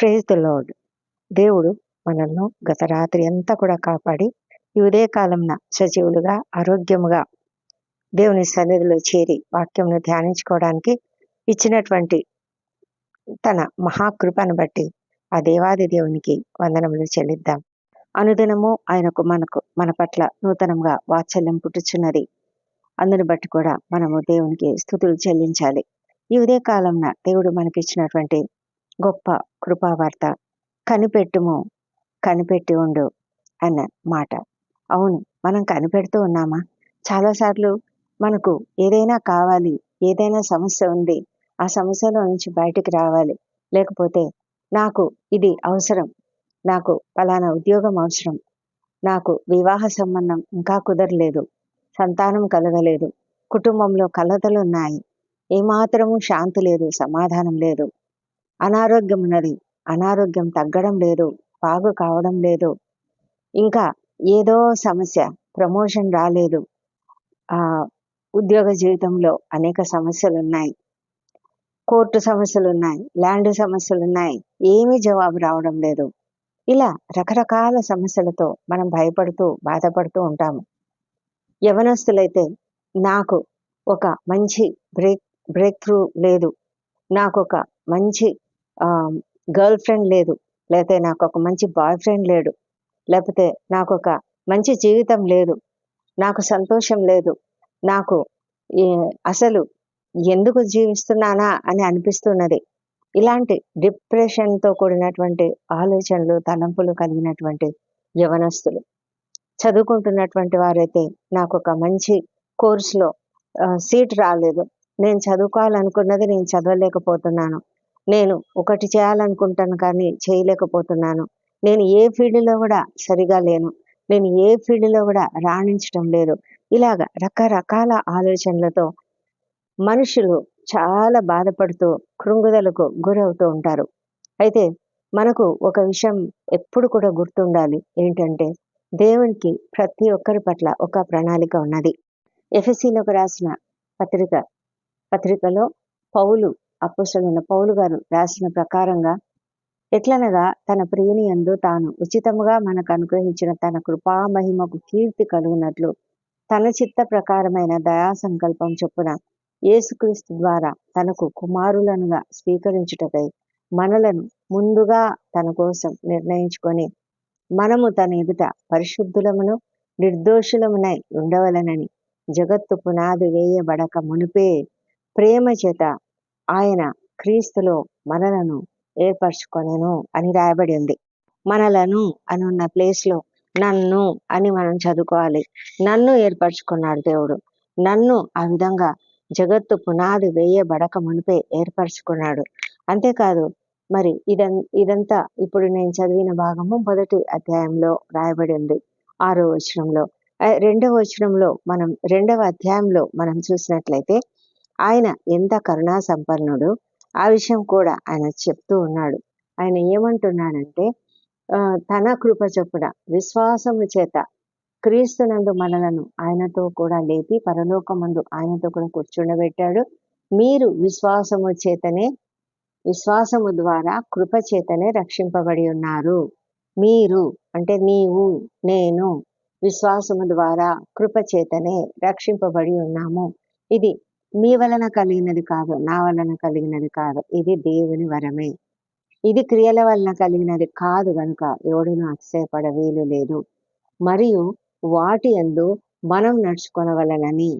Praise the lord దేవుడు మనల్ని గత రాత్రి అంతా కూడా కాపాడి ఈ ఉదయకాలంన సజీవులుగా ఆరోగ్యముగా దేవుని సన్నిధిలో చేరి వాక్యంను ధ్యానించుకోవడానికి ఇచ్చినటువంటి తన మహాకృపను బట్టి ఆ దేవాది దేవునికి వందనములు చెల్లిద్దాం. అనుదినము ఆయనకు మనకు మన పట్ల నూతనంగా వాత్సల్యం పుట్టుచున్నది. అందుని బట్టి కూడా మనము దేవునికి స్థుతులు చెల్లించాలి. ఈ ఉదయకాలంన దేవుడు మనకిచ్చినటువంటి గొప్ప కృపావార్త. కనిపెట్టుము కనిపెట్టి ఉండు అన్న మాట. అవును మనం కనిపెడుతూ ఉన్నామా? చాలాసార్లు మనకు ఏదైనా కావాలి ఏదైనా సమస్య ఉంది ఆ సమస్యలో నుంచి బయటికి రావాలి. లేకపోతే నాకు ఇది అవసరం నాకు ఫలానా ఉద్యోగం అవసరం నాకు వివాహ సంబంధం ఇంకా కుదరలేదు సంతానం కలగలేదు కుటుంబంలో కలతలు ఉన్నాయి ఏమాత్రము శాంతి లేదు సమాధానం లేదు. అనారోగ్యం ఉన్నది. అనారోగ్యం తగ్గడం లేదు. బాగు కావడం లేదు. ఇంకా ఏదో సమస్య ప్రమోషన్ రాలేదు. ఆ ఉద్యోగ జీవితంలో అనేక సమస్యలు ఉన్నాయి కోర్టు సమస్యలు ఉన్నాయి ల్యాండ్ సమస్యలు ఉన్నాయి ఏమీ జవాబు రావడం లేదు. ఇలా రకరకాల సమస్యలతో మనం భయపడుతూ బాధపడుతూ ఉంటాము. యవనస్తులైతే నాకు ఒక మంచి బ్రేక్ బ్రేక్ త్రూ లేదు. నాకు ఒక మంచి గర్ల్ ఫ్రెండ్ లేదు. లేకపోతే నాకు ఒక మంచి బాయ్ ఫ్రెండ్ లేడు. లేకపోతే నాకు ఒక మంచి జీవితం లేదు. నాకు సంతోషం లేదు. నాకు అసలు ఎందుకు జీవిస్తున్నానా అని అనిపిస్తున్నది. ఇలాంటి డిప్రెషన్తో కూడినటువంటి ఆలోచనలు తలంపులు కలిగినటువంటి యవనస్తులు. చదువుకుంటున్నటువంటి వారైతే నాకు ఒక మంచి కోర్సులో సీట్ రాలేదు. నేను చదువుకోవాలనుకున్నది నేను చదవలేకపోతున్నాను. నేను ఒకటి చేయాలనుకుంటాను కానీ చేయలేకపోతున్నాను. నేను ఏ ఫీల్డ్లో కూడా సరిగా లేను. నేను ఏ ఫీల్డ్లో కూడా రాణించడం లేదు. ఇలాగ రకరకాల ఆలోచనలతో మనుషులు చాలా బాధపడుతూ కృంగుదలకు గురవుతూ ఉంటారు. అయితే మనకు ఒక విషయం ఎప్పుడు కూడా గుర్తుండాలి. ఏంటంటే దేవునికి ప్రతి ఒక్కరి పట్ల ఒక ప్రణాళిక ఉన్నది. ఎఫ్ఎస్సీలకు రాసిన పత్రిక పత్రికలో పౌలు అప్పుసలైన పౌలు గారు రాసిన ప్రకారంగా ఎట్లనగా తన ప్రియుని ఎందు తాను ఉచితముగా మనకు అనుగ్రహించిన తన కృపా మహిమకు కీర్తి కలుగునట్లు తన చిత్త ప్రకారమైన దయా సంకల్పం చొప్పున యేసుక్రీస్తు ద్వారా తనకు కుమారులనుగా స్వీకరించుటకై మనలను ముందుగా తన కోసం నిర్ణయించుకొని మనము తన ఎదుట పరిశుద్ధులమును నిర్దోషులమునై ఉండవలనని జగత్తు పునాది వేయబడక మునిపే ప్రేమ చేత ఆయన క్రీస్తులో మనలను ఏర్పరచుకొనెను అని రాయబడి ఉంది. మనలను అని ఉన్న ప్లేస్లో నన్ను అని మనం చదువుకోవాలి. నన్ను ఏర్పరచుకున్నాడు దేవుడు. నన్ను ఆ విధంగా జగత్తు పునాది వేయబడక మునిపే ఏర్పరచుకున్నాడు. అంతేకాదు మరి ఇదం ఇదంతా ఇప్పుడు నేను చదివిన భాగము మొదటి అధ్యాయంలో రాయబడి ఉంది. ఆరో వచనంలో. రెండవ వచనంలో మనం రెండవ అధ్యాయంలో మనం చూసినట్లయితే ఆయన ఎంత కరుణా సంపన్నుడు ఆ విషయం కూడా ఆయన చెప్తూ ఉన్నాడు. ఆయన ఏమంటున్నాడంటే తన కృప చొప్పున విశ్వాసము చేత క్రీస్తునందు మనలను ఆయనతో కూడా లేపి పరలోకమందు ఆయనతో కూడా కూర్చుండబెట్టాడు. మీరు విశ్వాసము చేతనే విశ్వాసము ద్వారా కృప చేతనే రక్షింపబడి ఉన్నారు. మీరు అంటే నీవు నేను విశ్వాసము ద్వారా కృప చేతనే రక్షింపబడి ఉన్నాము. ఇది మీ వలన కలిగినది కాదు నా వలన కలిగినది కాదు. ఇది దేవుని వరమే. ఇది క్రియల వలన కలిగినది కాదు కనుక ఎవడును అతిశయపడ వీలు లేదు. మరియు వాటి ఎందు మనం నడుచుకొనవలనని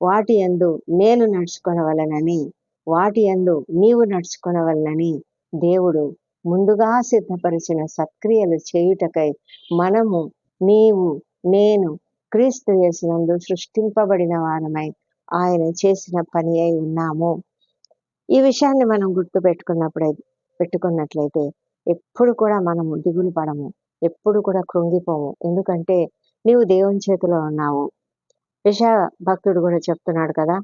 వాటి ఎందు నేను నడుచుకొనవలనని వాటి ఎందు నీవు నడుచుకొనవలనని దేవుడు ముందుగా సిద్ధపరిచిన సత్క్రియలు చేయుటకై మనము నీవు నేను క్రీస్తు చేసినందు సృష్టింపబడిన వారమై ఆయన చేసిన పని అయి ఉన్నాము. ఈ విషయాన్ని మనం గుర్తు పెట్టుకున్నప్పుడే పెట్టుకున్నట్లయితే ఎప్పుడు కూడా మనము దిగులు పడము ఎప్పుడు కూడా కృంగిపోము. ఎందుకంటే నీవు దేవుని చేతిలో ఉన్నావు. విష భక్తుడు కూడా చెప్తున్నాడు కదా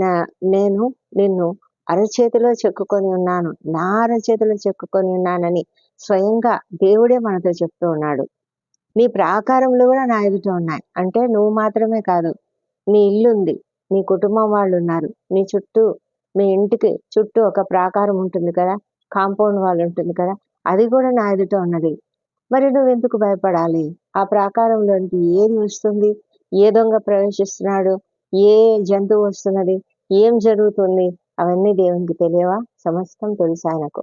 నా నేను నిన్ను అరచేతిలో చెక్కుకొని ఉన్నాను. నా అరచేతిలో చెక్కుకొని ఉన్నానని స్వయంగా దేవుడే మనతో చెప్తూ ఉన్నాడు. నీ ప్రాకారంలో కూడా నా ఎదుట ఉన్నాయి. అంటే నువ్వు మాత్రమే కాదు నీ ఇల్లుంది నీ కుటుంబం వాళ్ళు ఉన్నారు నీ చుట్టూ మీ ఇంటికి చుట్టూ ఒక ప్రాకారం ఉంటుంది కదా కాంపౌండ్ వాల్ ఉంటుంది కదా అది కూడా నా ఎదుట ఉన్నది. మరి నువ్వు ఎందుకు భయపడాలి? ఆ ప్రాకారంలోనికి ఏది వస్తుంది? ఏ దొంగ ప్రవేశిస్తున్నాడు? ఏ జంతువు వస్తున్నది? ఏం జరుగుతుంది? అవన్నీ దేవునికి తెలియవా? సమస్తం తెలుసు ఆయనకు?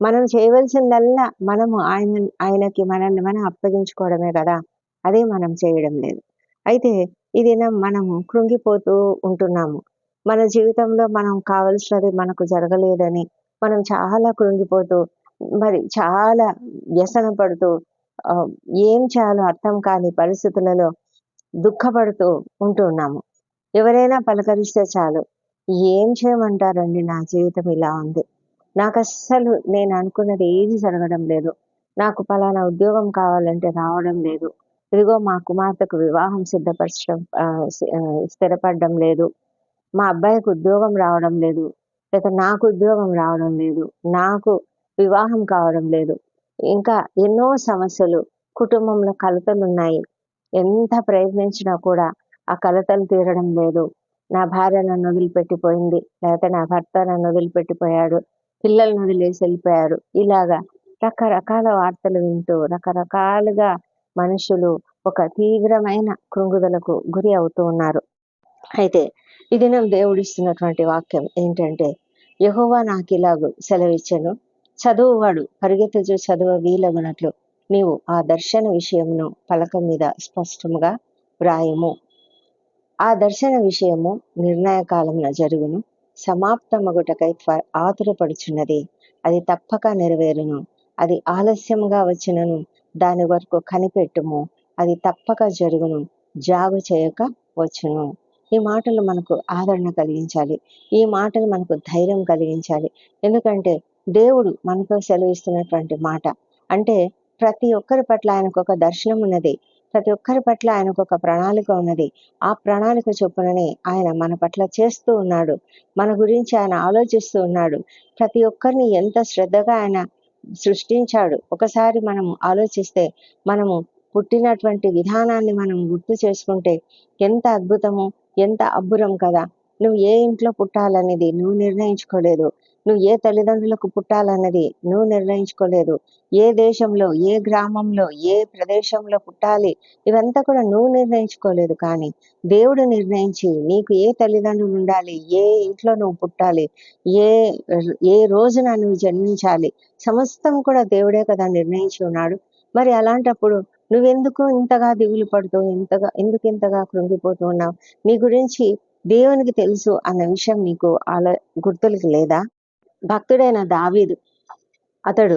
మనం చేయవలసిందల్లా మనము ఆయన ఆయనకి మనల్ని మనం అప్పగించుకోవడమే కదా అదే మనం చేయడం లేదు. అయితే ఇదిన మనము కృంగిపోతూ ఉంటున్నాము. మన జీవితంలో మనం కావలసినది మనకు జరగలేదని మనం చాలా కృంగిపోతూ మరి చాలా వ్యసన పడుతూ ఏం చేయాలో అర్థం కాని పరిస్థితులలో దుఃఖపడుతూ ఉంటున్నాము. ఎవరైనా పలకరిస్తే చాలు ఏం చేయమంటారండి నా జీవితం ఇలా ఉంది. నాకు అస్సలు నేను అనుకున్నది ఏది జరగడం లేదు. నాకు పలానా ఉద్యోగం కావాలంటే రావడం లేదు. ఇదిగో మా కుమార్తెకు వివాహం సిద్ధపరచడం స్థిరపడడం లేదు. మా అబ్బాయికి ఉద్యోగం రావడం లేదు. లేక నాకు ఉద్యోగం రావడం లేదు. నాకు వివాహం కావడం లేదు. ఇంకా ఎన్నో సమస్యలు కుటుంబంలో కలతలు ఉన్నాయి. ఎంత ప్రయత్నించినా కూడా ఆ కలతలు తీరడం లేదు. నా భార్య నన్ను వదిలిపెట్టిపోయింది. లేకపోతే నా భర్త నన్ను వదిలిపెట్టిపోయాడు. పిల్లలను వదిలేసి వెళ్ళిపోయారు. ఇలాగా రకరకాల వార్తలు వింటూ రకరకాలుగా మనుషులు ఒక తీవ్రమైన కృంగుదలకు గురి అవుతూ ఉన్నారు. అయితే ఈ దినం దేవుడిస్తున్నటువంటి వాక్యం ఏంటంటే యహోవా నాకు ఇలాగు సెలవిచ్చను. చదువువాడు పరిగెత్తుచు చదువు వీలగునట్లు నీవు ఆ దర్శన విషయమును పలకం మీద స్పష్టముగా వ్రాయము. ఆ దర్శన విషయము నిర్ణయకాలమున జరుగును. సమాప్తమగుటకై ఆతురపడుచున్నది. అది తప్పక నెరవేరును. అది ఆలస్యంగా వచ్చినను. దాని వరకు కనిపెట్టుము. అది తప్పక జరుగును. జాగు చేయక వచ్చును. ఈ మాటలు మనకు ఆదరణ కలిగించాలి. ఈ మాటలు మనకు ధైర్యం కలిగించాలి. ఎందుకంటే దేవుడు మనతో సెలవిస్తున్నటువంటి మాట. అంటే ప్రతి ఒక్కరి పట్ల ఆయనకు ఒక దర్శనం ఉన్నది. ప్రతి ఒక్కరి పట్ల ఆయనకు ఒక ప్రణాళిక ఉన్నది. ఆ ప్రణాళిక చొప్పుననే ఆయన మన పట్ల చేస్తూ ఉన్నాడు. మన గురించి ఆయన ఆలోచిస్తూ ఉన్నాడు. ప్రతి ఒక్కరిని ఎంత శ్రద్ధగా ఆయన సృష్టించాడు. ఒకసారి మనం ఆలోచిస్తే మనము పుట్టినటువంటి విధానాన్ని మనం గుర్తు చేసుకుంటే ఎంత అద్భుతము ఎంత అబ్బురం కదా! నువ్వు ఏ ఇంట్లో పుట్టాలనేది నువ్వు నిర్ణయించుకోలేదు. నువ్వు ఏ తల్లిదండ్రులకు పుట్టాలన్నది నువ్వు నిర్ణయించుకోలేదు. ఏ దేశంలో ఏ గ్రామంలో ఏ ప్రదేశంలో పుట్టాలి ఇవంతా కూడా నువ్వు నిర్ణయించుకోలేదు కానీ దేవుడు నిర్ణయించి నీకు ఏ తల్లిదండ్రులు ఉండాలి ఏ ఇంట్లో నువ్వు పుట్టాలి ఏ ఏ రోజున నువ్వు జన్మించాలి సమస్తం కూడా దేవుడే కదా నిర్ణయించి ఉన్నాడు. మరి అలాంటప్పుడు నువ్వెందుకు ఇంతగా దిగులు పడుతూ ఇంతగా ఎందుకు ఇంతగా కృంగిపోతూ ఉన్నావు? నీ గురించి దేవునికి తెలుసు అన్న విషయం నీకు అలా గుర్తులకు లేదా? భక్తుడైన దావీదు. అతడు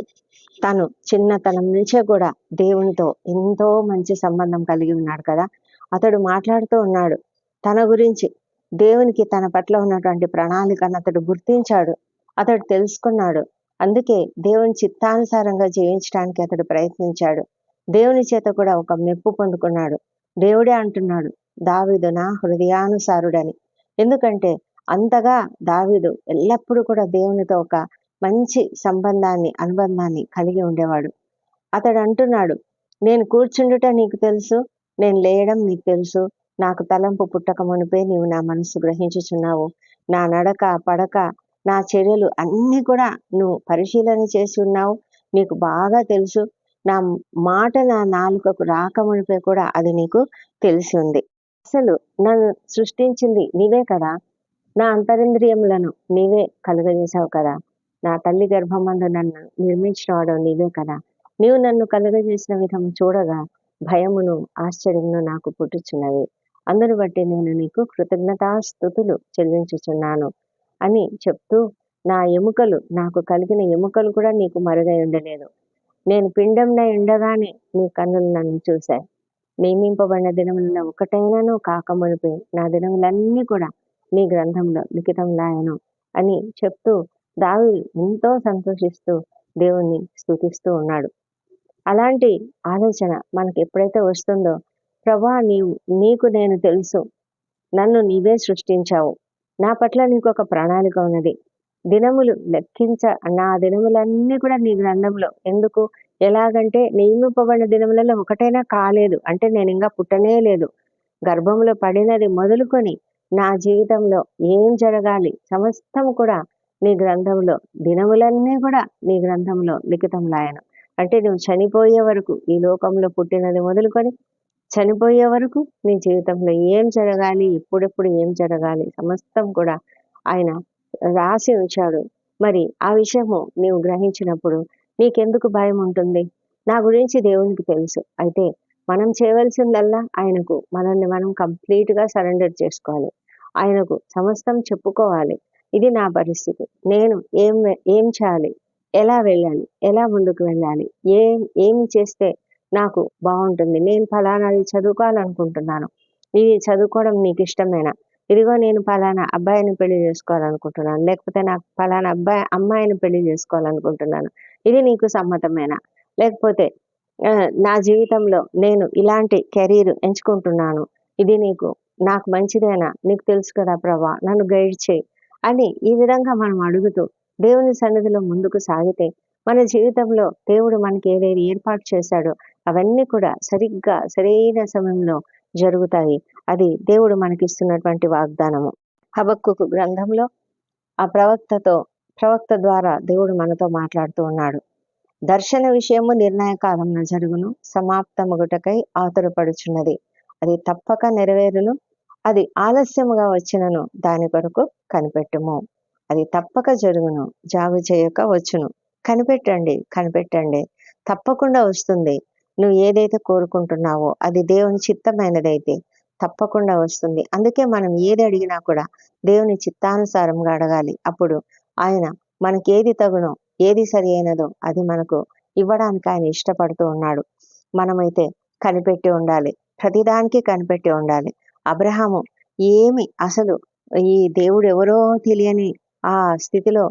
తను చిన్నతనం నుంచే కూడా దేవునితో ఎంతో మంచి సంబంధం కలిగి ఉన్నాడు కదా. అతడు మాట్లాడుతూ ఉన్నాడు. తన గురించి దేవునికి తన పట్ల ఉన్నటువంటి ప్రణాళికను అతడు గుర్తించాడు. అతడు తెలుసుకున్నాడు. అందుకే దేవుని చిత్తానుసారంగా జీవించడానికి అతడు ప్రయత్నించాడు. దేవుని చేత కూడా ఒక మెప్పు పొందుకున్నాడు. దేవుడే అంటున్నాడు దావిదు నా హృదయానుసారుడని. ఎందుకంటే అంతగా దావిడు ఎల్లప్పుడూ కూడా దేవునితో ఒక మంచి సంబంధాన్ని అనుబంధాన్ని కలిగి ఉండేవాడు. అతడు అంటున్నాడు నేను కూర్చుండుట నీకు తెలుసు నేను లేయడం నీకు తెలుసు నాకు తలంపు పుట్టక మునిపే నీవు నా మనసు గ్రహించుచున్నావు. నా నడక పడక నా చర్యలు అన్ని కూడా నువ్వు పరిశీలన చేసి ఉన్నావు నీకు బాగా తెలుసు. నా మాట నా నాలుకకు రాకమునిపై కూడా అది నీకు తెలిసి ఉంది. అసలు నన్ను సృష్టించింది నీవే కదా నా అంతరింద్రియములను నీవే కలుగజేశావు కదా. నా తల్లి గర్భమందు నన్ను నిర్మించినవాడు నీవే కదా. నీవు నన్ను కలుగజేసిన విధం చూడగా భయమును ఆశ్చర్యమును నాకు పుట్టుచున్నవి. అందును బట్టి నేను నీకు కృతజ్ఞతాస్థుతులు చెల్లించుచున్నాను అని చెప్తూ నా ఎముకలు నాకు కలిగిన ఎముకలు కూడా నీకు మరుగై ఉండలేదు. నేను పిండంలో ఉండగానే నీ కన్నులు నన్ను చూశాయి. నియమింపబడిన దినములలో ఒకటైనను కాకమునిపోయి నా దినములన్నీ కూడా నీ గ్రంథంలో లిఖితంలాయను అని చెప్తూ దావి ఎంతో సంతోషిస్తూ దేవుణ్ణి స్థుతిస్తూ ఉన్నాడు. అలాంటి ఆలోచన మనకు ఎప్పుడైతే వస్తుందో ప్రభా నీవు నీకు నేను తెలుసు. నన్ను నీవే సృష్టించావు. నా పట్ల నీకు ఒక ప్రణాళిక ఉన్నది. దినములు లెక్కించ నా దినములన్నీ కూడా నీ గ్రంథంలో. ఎందుకు? ఎలాగంటే నియమింపబడిన దినములలో ఒకటైనా కాలేదు. అంటే నేను ఇంకా పుట్టనే లేదు. గర్భంలో పడినది మొదలుకొని నా జీవితంలో ఏం జరగాలి? సమస్తం కూడా నీ గ్రంథంలో దినములన్నీ కూడా నీ గ్రంథంలో లిఖితంలాయను. అంటే నువ్వు చనిపోయే వరకు ఈ లోకంలో పుట్టినది మొదలుకొని చనిపోయే వరకు నీ జీవితంలో ఏం జరగాలి? ఎప్పుడెప్పుడు ఏం జరగాలి? సమస్తం కూడా ఆయన రాసి ఉంచాడు. మరి ఆ విషయము నీవు గ్రహించినప్పుడు నీకెందుకు భయం ఉంటుంది? నా గురించి దేవునికి తెలుసు. అయితే మనం చేయవలసిందల్లా ఆయనకు మనల్ని మనం కంప్లీట్గా సరెండర్ చేసుకోవాలి. ఆయనకు సమస్తం చెప్పుకోవాలి. ఇది నా పరిస్థితి. నేను ఏం ఏం చేయాలి? ఎలా వెళ్ళాలి? ఎలా ముందుకు వెళ్ళాలి? ఏం ఏమి చేస్తే నాకు బాగుంటుంది? నేను ఫలానాది చదువుకోవాలనుకుంటున్నాను. ఇది చదువుకోవడం నీకు ఇష్టమేనా? ఇదిగో నేను ఫలానా అబ్బాయిని పెళ్ళి చేసుకోవాలనుకుంటున్నాను. లేకపోతే నాకు ఫలానా అబ్బాయి అమ్మాయిని పెళ్ళి చేసుకోవాలనుకుంటున్నాను. ఇది నీకు సమ్మతమేనా? లేకపోతే నా జీవితంలో నేను ఇలాంటి కెరీర్ ఎంచుకుంటున్నాను. ఇది నీకు నాకు మంచిదేనా? నీకు తెలుసు కదా ప్రభా నన్ను గైడ్ చేయి అని ఈ విధంగా మనం అడుగుతూ దేవుని సన్నిధిలో ముందుకు సాగితే మన జీవితంలో దేవుడు మనకి ఏదైతే ఏర్పాటు చేశాడో అవన్నీ కూడా సరిగ్గా సరైన సమయంలో జరుగుతాయి. అది దేవుడు మనకిస్తున్నటువంటి వాగ్దానము. హబక్కు గ్రంథంలో ఆ ప్రవక్తతో ప్రవక్త ద్వారా దేవుడు మనతో మాట్లాడుతూ ఉన్నాడు. దర్శన విషయము నిర్ణయకాలంలో జరుగును సమాప్తముగుటకై ఆతురపడుచున్నది. అది తప్పక నెరవేరును. అది ఆలస్యముగా వచ్చినను దాని కొరకు కనిపెట్టుము. అది తప్పక జరుగును జాగు చేయక వచ్చును. కనిపెట్టండి కనిపెట్టండి. తప్పకుండా వస్తుంది. నువ్వు ఏదైతే కోరుకుంటున్నావో అది దేవుని చిత్తమైనదైతే తప్పకుండా వస్తుంది. అందుకే మనం ఏది అడిగినా కూడా దేవుని చిత్తానుసారంగా అడగాలి. అప్పుడు ఆయన మనకి ఏది తగునో ఏది సరి అయినదో అది మనకు ఇవ్వడానికి ఆయన ఇష్టపడుతూ ఉన్నాడు. మనమైతే కనిపెట్టి ఉండాలి. ప్రతిదానికి కనిపెట్టి ఉండాలి. అబ్రహాము ఏమి అసలు ఈ దేవుడు ఎవరో తెలియని ఆ స్థితిలో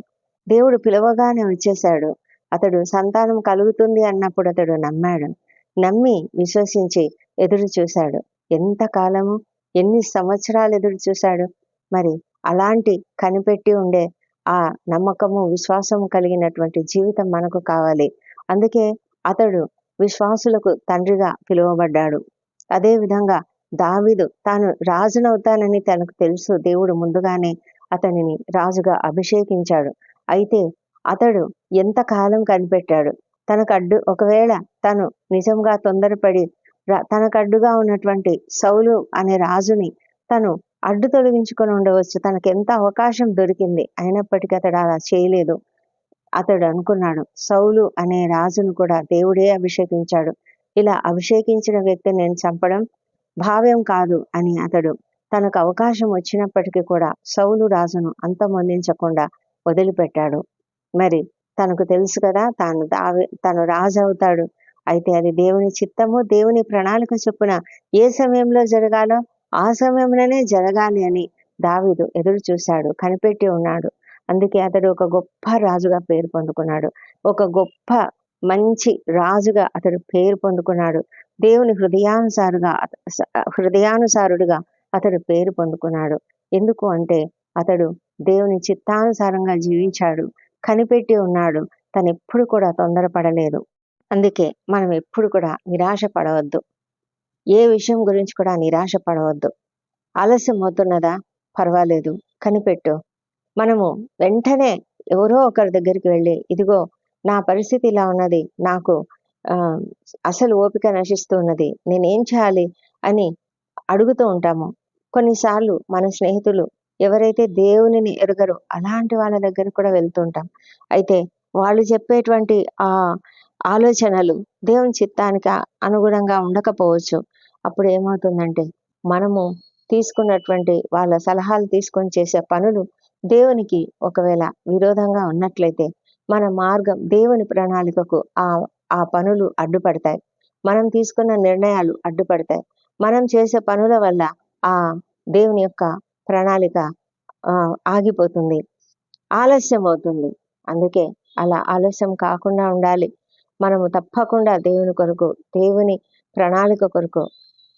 దేవుడు పిలవగానే వచ్చేశాడు. అతడు సంతానం కలుగుతుంది అన్నప్పుడు అతడు నమ్మాడు. నమ్మి విశ్వసించి ఎదురు చూశాడు. ఎంత కాలము ఎన్ని సంవత్సరాలు ఎదురు చూశాడు? మరి అలాంటి కనిపెట్టి ఉండే ఆ నమ్మకము విశ్వాసము కలిగినటువంటి జీవితం మనకు కావాలి. అందుకే అతడు విశ్వాసులకు తండ్రిగా పిలువబడ్డాడు. అదే విధంగా దావిదు తాను రాజునవుతానని తనకు తెలుసు. దేవుడు ముందుగానే అతనిని రాజుగా అభిషేకించాడు. అయితే అతడు ఎంత కాలం కనిపెట్టాడు? తనకు అడ్డు ఒకవేళ తను నిజంగా తొందరపడి తనకు అడ్డుగా ఉన్నటువంటి సౌలు అనే రాజుని తను అడ్డు తొలగించుకొని ఉండవచ్చు. తనకు ఎంత అవకాశం దొరికింది అయినప్పటికీ అతడు అలా చేయలేదు. అతడు అనుకున్నాడు సౌలు అనే రాజును కూడా దేవుడే అభిషేకించాడు. ఇలా అభిషేకించిన వ్యక్తిని నేను చంపడం భావ్యం కాదు అని అతడు తనకు అవకాశం వచ్చినప్పటికీ కూడా సౌలు రాజును అంతమొందించకుండా వదిలిపెట్టాడు. మరి తనకు తెలుసు కదా తాను దావి తను రాజు అవుతాడు. అయితే అది దేవుని చిత్తము దేవుని ప్రణాళిక చొప్పున ఏ సమయంలో జరగాలో ఆ సమయంలోనే జరగాలి అని దావిదు ఎదురు చూశాడు కనిపెట్టి ఉన్నాడు. అందుకే అతడు ఒక గొప్ప రాజుగా పేరు పొందుకున్నాడు. ఒక గొప్ప మంచి రాజుగా అతడు పేరు పొందుకున్నాడు. దేవుని హృదయానుసారుగా హృదయానుసారుడుగా అతడు పేరు పొందుకున్నాడు. ఎందుకు అంటే అతడు దేవుని చిత్తానుసారంగా జీవించాడు. కనిపెట్టి ఉన్నాడు. తను ఎప్పుడు కూడా తొందరపడలేదు. అందుకే మనం ఎప్పుడు కూడా నిరాశ పడవద్దు ఏ విషయం గురించి కూడా నిరాశ పడవద్దు ఆలస్యం అవుతున్నదా? పర్వాలేదు. కనిపెట్టు. మనము వెంటనే ఎవరో ఒకరి దగ్గరికి వెళ్ళి ఇదిగో నా పరిస్థితి ఇలా ఉన్నది. నాకు అసలు ఓపిక నశిస్తూ ఉన్నది. నేనేం చేయాలి అని అడుగుతూ ఉంటాము. కొన్నిసార్లు మన స్నేహితులు ఎవరైతే దేవునిని ఎరుగరో అలాంటి వాళ్ళ దగ్గర కూడా వెళ్తుంటాం అయితే వాళ్ళు చెప్పేటువంటి ఆ ఆలోచనలు దేవుని చిత్తానికి అనుగుణంగా ఉండకపోవచ్చు. అప్పుడు ఏమవుతుందంటే మనము తీసుకున్నటువంటి వాళ్ళ సలహాలు తీసుకొని చేసే పనులు దేవునికి ఒకవేళ విరోధంగా ఉన్నట్లయితే మన మార్గం దేవుని ప్రణాళికకు ఆ ఆ పనులు అడ్డుపడతాయి. మనం తీసుకున్న నిర్ణయాలు అడ్డుపడతాయి. మనం చేసే పనుల వల్ల ఆ దేవుని యొక్క ప్రణాళిక ఆగిపోతుంది. ఆలస్యం అవుతుంది. అందుకే అలా ఆలస్యం కాకుండా ఉండాలి. మనము తప్పకుండా దేవుని కొరకు దేవుని ప్రణాళిక కొరకు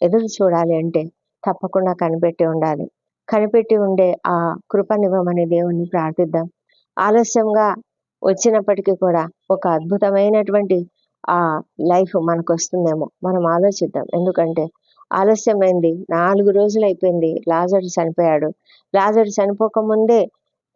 ఎదురు చూడాలి అంటే తప్పకుండా కనిపెట్టి ఉండాలి. కనిపెట్టి ఉండే ఆ కృపనివ్వమని దేవుణ్ణి ప్రార్థిద్దాం. ఆలస్యంగా వచ్చినప్పటికీ కూడా ఒక అద్భుతమైనటువంటి ఆ లైఫ్ మనకు వస్తుందేమో మనం ఆలోచిద్దాం. ఎందుకంటే ఆలస్యమైంది. నాలుగు రోజులు అయిపోయింది లాజర్ చనిపోయాడు. లాజర్ చనిపోక ముందే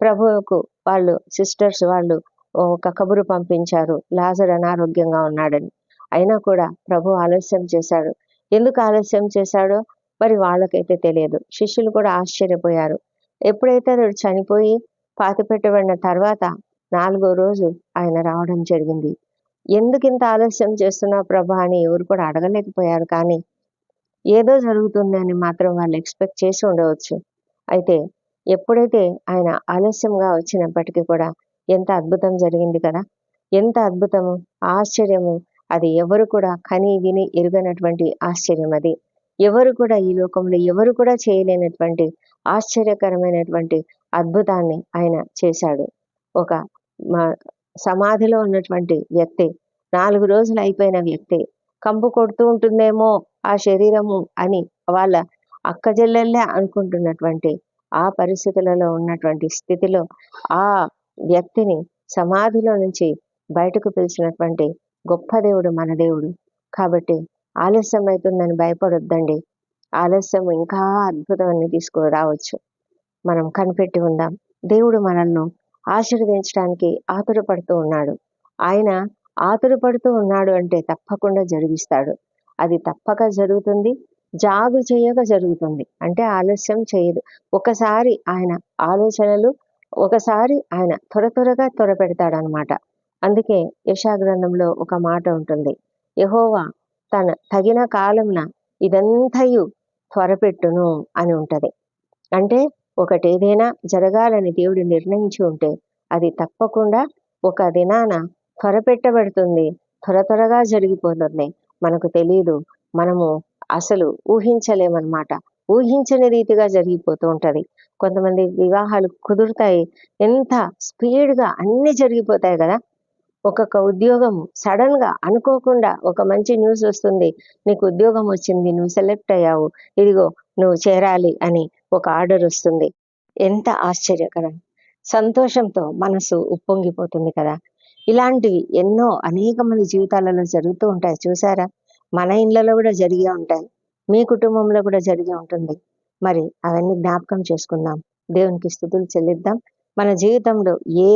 ప్రభువుకు వాళ్ళు సిస్టర్స్ వాళ్ళు ఒక కబురు పంపించారు. లాజర్ అనారోగ్యంగా ఉన్నాడని. అయినా కూడా ప్రభు ఆలస్యం చేశాడు. ఎందుకు ఆలస్యం చేశాడో మరి వాళ్ళకైతే తెలియదు. శిష్యులు కూడా ఆశ్చర్యపోయారు. ఎప్పుడైతే అతడు చనిపోయి పాతిపెట్టబడిన తర్వాత నాలుగో రోజు ఆయన రావడం జరిగింది. ఎందుకు ఇంత ఆలస్యం చేస్తున్నావు ప్రభా అని ఎవరు కూడా అడగలేకపోయారు. కానీ ఏదో జరుగుతుంది అని మాత్రం వాళ్ళు ఎక్స్పెక్ట్ చేసి ఉండవచ్చు. అయితే ఎప్పుడైతే ఆయన ఆలస్యంగా వచ్చినప్పటికీ కూడా ఎంత అద్భుతం జరిగింది కదా! ఎంత అద్భుతము ఆశ్చర్యము! అది ఎవరు కూడా కని విని ఎరుగనటువంటి ఆశ్చర్యం అది. ఎవరు కూడా ఈ లోకంలో ఎవరు కూడా చేయలేనటువంటి ఆశ్చర్యకరమైనటువంటి అద్భుతాన్ని ఆయన చేశాడు. ఒక మా సమాధిలో ఉన్నటువంటి వ్యక్తి నాలుగు రోజులు అయిపోయిన వ్యక్తి కంపు కొడుతూ ఉంటుందేమో ఆ శరీరము అని వాళ్ళ అక్కజెల్లెల్లే అనుకుంటున్నటువంటి ఆ పరిస్థితులలో ఉన్నటువంటి స్థితిలో ఆ వ్యక్తిని సమాధిలో నుంచి బయటకు పిలిచినటువంటి గొప్ప దేవుడు మన దేవుడు. కాబట్టి ఆలస్యం అవుతుందని భయపడొద్దండి. ఆలస్యం ఇంకా అద్భుతాన్ని తీసుకురావచ్చు. మనం కనిపెట్టి ఉందాం. దేవుడు మనల్ని ఆశీర్వదించడానికి ఆతురపడుతూ ఉన్నాడు. ఆయన ఆతురపడుతూ ఉన్నాడు అంటే తప్పకుండా జరిగిస్తాడు. అది తప్పక జరుగుతుంది. జాగు చేయక జరుగుతుంది. అంటే ఆలస్యం చేయదు. ఒకసారి ఆయన ఆలోచనలు ఒకసారి ఆయన త్వర త్వరగా త్వర పెడతాడనమాట అందుకే యశాగ్రంథంలో ఒక మాట ఉంటుంది. యహోవా తన తగిన కాలంన ఇదంతయు త్వరపెట్టును అని ఉంటది. అంటే ఒకటి ఏదైనా జరగాలని దేవుడు నిర్ణయించి ఉంటే అది తప్పకుండా ఒక దినాన త్వరపెట్టబడుతుంది. త్వర త్వరగా జరిగిపోతుంది. మనకు తెలియదు మనము అసలు ఊహించలేమన్నమాట. ఊహించని రీతిగా జరిగిపోతూ ఉంటది. కొంతమంది వివాహాలు కుదురుతాయి. ఎంత స్పీడ్గా అన్ని జరిగిపోతాయి కదా. ఒక్కొక్క ఉద్యోగం సడన్గా అనుకోకుండా ఒక మంచి న్యూస్ వస్తుంది. నీకు ఉద్యోగం వచ్చింది. నువ్వు సెలెక్ట్ అయ్యావు. ఇదిగో నువ్వు చేరాలి అని ఒక ఆర్డర్ వస్తుంది. ఎంత ఆశ్చర్యకరం. సంతోషంతో మనసు ఉప్పొంగిపోతుంది కదా. ఇలాంటివి ఎన్నో అనేక మంది జీవితాలలో జరుగుతూ ఉంటాయి. చూసారా? మన ఇళ్ళలో కూడా జరిగే ఉంటాయి. మీ కుటుంబంలో కూడా జరిగే ఉంటుంది. మరి అవన్నీ జ్ఞాపకం చేసుకుందాం. దేవునికి స్థుతులు చెల్లిద్దాం. మన జీవితంలో ఏ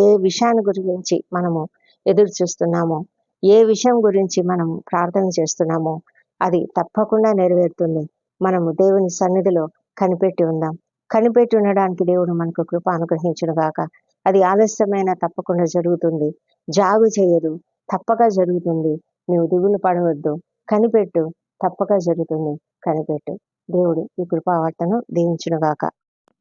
ఏ విషయాన్ని గురించి మనము ఎదురు చూస్తున్నామో ఏ విషయం గురించి మనం ప్రార్థన చేస్తున్నామో అది తప్పకుండా నెరవేరుతుంది. మనము దేవుని సన్నిధిలో కనిపెట్టి ఉందాం. కనిపెట్టి ఉండడానికి దేవుడు మనకు కృప అనుగ్రహించడం గాక. అది ఆలస్యమైన తప్పకుండా జరుగుతుంది. జాగు చేయదు. తప్పక జరుగుతుంది. నీవు దిగులు పడవద్దు. కనిపెట్టు. తప్పక జరుగుతుంది. కనిపెట్టు. దేవుడు ఈ కృపావర్తను దీవించునుగాక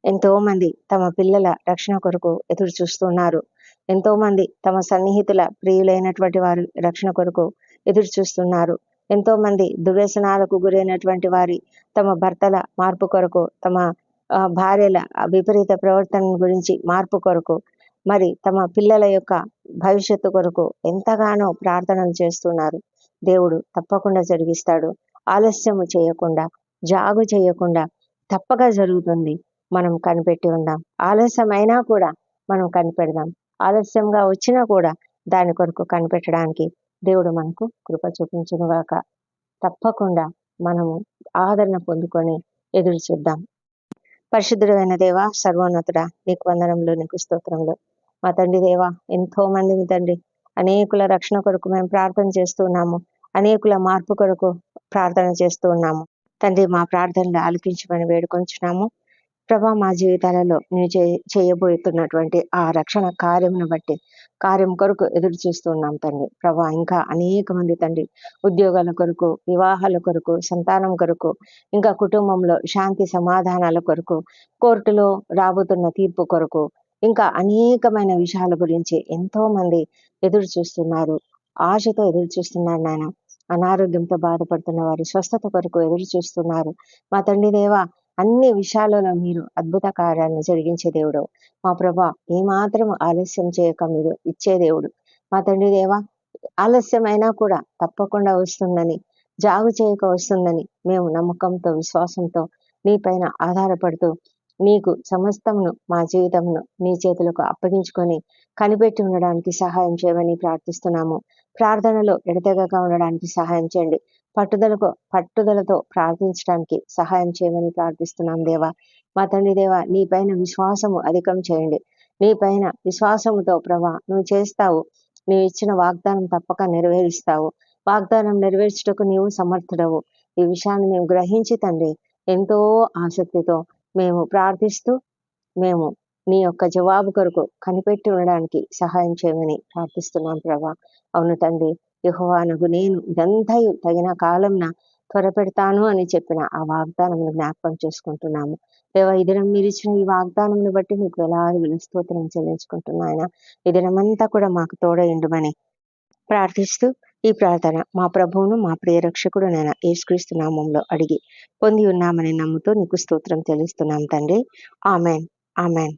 ఎంతో మంది తమ పిల్లల రక్షణ కొరకు ఎదురు చూస్తున్నారు. ఎంతో మంది తమ సన్నిహితుల ప్రియులైనటువంటి వారి రక్షణ కొరకు ఎదురు చూస్తున్నారు. ఎంతో మంది దుర్వ్యసనాలకు గురైనటువంటి వారి తమ భర్తల మార్పు కొరకు తమ భార్యల విపరీత ప్రవర్తన గురించి మార్పు కొరకు మరి తమ పిల్లల యొక్క భవిష్యత్తు కొరకు ఎంతగానో ప్రార్థనలు చేస్తున్నారు. దేవుడు తప్పకుండా జరిగిస్తాడు. ఆలస్యము చేయకుండా జాగు చేయకుండా తప్పక జరుగుతుంది. మనం కనిపెట్టి ఉందాం. ఆలస్యం అయినా కూడా మనం కనిపెడదాం. ఆలస్యంగా వచ్చినా కూడా దాని కొరకు కనిపెట్టడానికి దేవుడు మనకు కృప చూపించునుగాక. తప్పకుండా మనము ఆదరణ పొందుకొని ఎదురు చూద్దాం. పరిశుద్ధుడైన దేవ సర్వోన్నతుడ నీకు వందనంలో నీకు స్తోత్రంలో మా తండ్రి దేవ ఎంతో మందిని తండ్రి అనేకుల రక్షణ కొరకు మేము ప్రార్థన చేస్తూ ఉన్నాము. అనేకుల మార్పు కొరకు ప్రార్థన చేస్తూ ఉన్నాము. తండ్రి మా ప్రార్థనలు ఆలకించమని వేడుకొంచున్నాము. ప్రభా మా జీవితాలలో నేను చేయబోతున్నటువంటి ఆ రక్షణ కార్యమును బట్టి కార్యం కొరకు ఎదురు చూస్తున్నాం తండ్రి. ప్రభా ఇంకా అనేక మంది తండ్రి ఉద్యోగాల కొరకు వివాహాల కొరకు సంతానం కొరకు ఇంకా కుటుంబంలో శాంతి సమాధానాల కొరకు కోర్టులో రాబోతున్న తీర్పు కొరకు ఇంకా అనేకమైన విషయాల గురించి ఎంతో మంది ఎదురు చూస్తున్నారు. ఆశతో ఎదురు చూస్తున్నారు నాయన. అనారోగ్యంతో బాధపడుతున్న వారు స్వస్థత కొరకు ఎదురు చూస్తున్నారు. మా తండ్రి దేవ అన్ని విషయాలలో మీరు అద్భుత కార్యాలను జరిగించే దేవుడు. మా ప్రభా ఏమాత్రం ఆలస్యం చేయక మీరు ఇచ్చే దేవుడు. మా తండ్రి దేవా ఆలస్యమైనా కూడా తప్పకుండా వస్తుందని జాగు చేయక వస్తుందని మేము నమ్మకంతో విశ్వాసంతో మీ పైన ఆధారపడుతూ నీకు సమస్తమును మా జీవితంను నీ చేతులకు అప్పగించుకొని కనిపెట్టి ఉండడానికి సహాయం చేయమని ప్రార్థిస్తున్నాము. ప్రార్థనలో ఎడతెగగా ఉండడానికి సహాయం చేయండి. పట్టుదలకు పట్టుదలతో ప్రార్థించడానికి సహాయం చేయమని ప్రార్థిస్తున్నాం దేవా. మా తండ్రి దేవా నీ పైన విశ్వాసము అధికం చేయండి. నీ పైన విశ్వాసముతో ప్రభా నువ్వు చేస్తావు. నీవు ఇచ్చిన వాగ్దానం తప్పక నెరవేరుస్తావు. వాగ్దానం నెరవేర్చుటకు నీవు సమర్థుడవు. ఈ విషయాన్ని మేము గ్రహించి తండ్రి ఎంతో ఆసక్తితో మేము ప్రార్థిస్తూ మేము నీ యొక్క జవాబు కొరకు కనిపెట్టి ఉండడానికి సహాయం చేయమని ప్రార్థిస్తున్నాం ప్రభా. అవును తండ్రి యహోవానకు నేను ఇదంతయు తగిన కాలంన త్వరపెడతాను అని చెప్పిన ఆ వాగ్దానం జ్ఞాపకం చేసుకుంటున్నాము. దేవ ఈ దినం మీరు ఇచ్చిన ఈ వాగ్దానం బట్టి మీకు వేలాది స్తోత్రం చెల్లించుకుంటున్నాయన ఈ దినమంతా కూడా మాకు తోడైండుమని ప్రార్థిస్తూ ఈ ప్రార్థన మా ప్రభువును మా ప్రియ రక్షకుడు నేను యేసుక్రీస్తు నామంలో అడిగి పొంది ఉన్నామని నమ్ముతూ నీకు స్తోత్రం తెలుస్తున్నాం తండ్రి. ఆమెన్. ఆమెన్.